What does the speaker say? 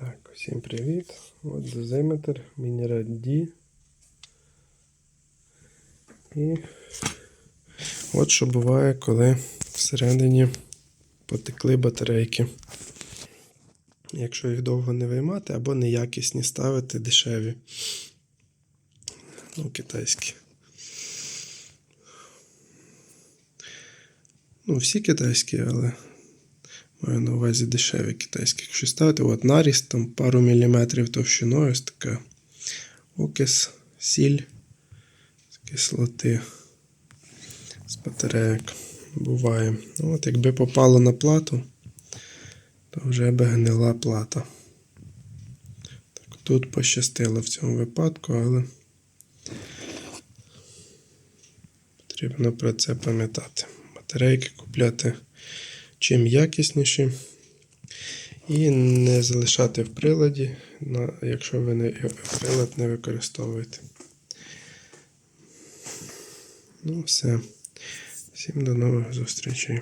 Так, всім привіт. От дозиметр Мінераль D. І от що буває, коли всередині потекли батарейки. Якщо їх довго не виймати або неякісні ставити дешеві. Ну, китайські. Ну, всі китайські, але маю на увазі дешеві китайські. Якщо ставити, от наріз там пару міліметрів товщиною, ось така окис, сіль з кислоти з батарейок буває. Ну, От якби попало на плату, то вже би гнила плата. Так, тут пощастило в цьому випадку, але потрібно про це пам'ятати. Батарейки купляти чим якісніші. І не залишати в приладі, якщо ви не, прилад не використовуєте. Ну, все. Всім до нових зустрічей.